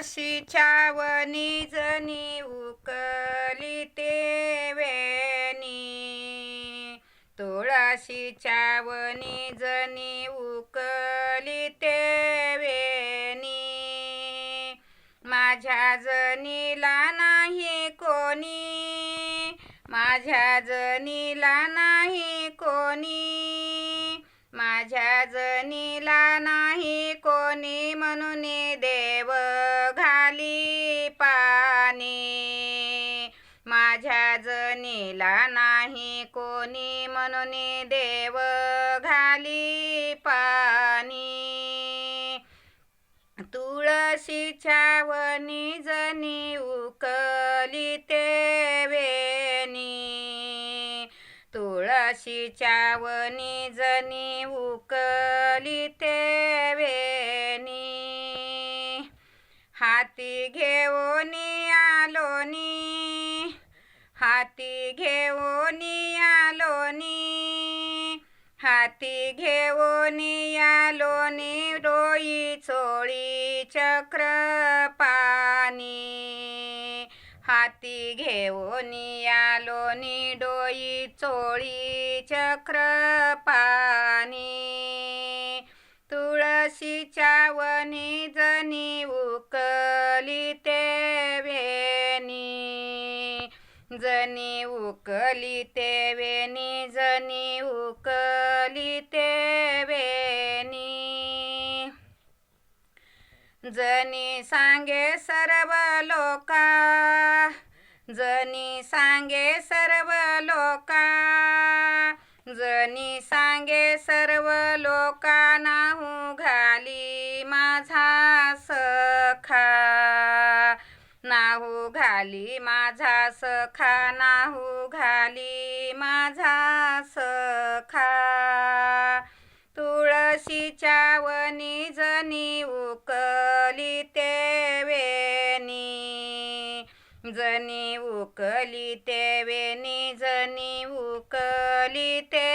तुळशीच्या वनी जनी उकली ते वेणी तुळशी वनी जनी उकली ते वेणी माझ्या जनीला नाही कोणी. माझ्या जनीला नाही कोणी. माझ्या जनीला खाली पाणी. माझ्या जनीला नाही कोणी म्हणून देव घाली पाणी. तुळशीच्या वनी जनी उकली ते वेणी. तुळशीच्या वनी जनी उकली ते वेणी. हाती घेऊन आलोनी हाती घेऊन आलोनी हाती घेऊन आलोनी डोई चोळी चक्र पाणी. हाती घेऊन आलोनी डोई चोळी चक्र पाणी. तुळशीच्या वनी जनी उकली ते वेणी जनी उकली ते वेणी जनी सांगे सर्व लोका जनी सांगे सर्व लोका जनी सांगे सर्व लोका घाली माझा सखा नाहू घाली माझा सखा. तुळशीच्या वनी जनी उकली ते वेणी जनी उकली ते वेणी जनी उकली ते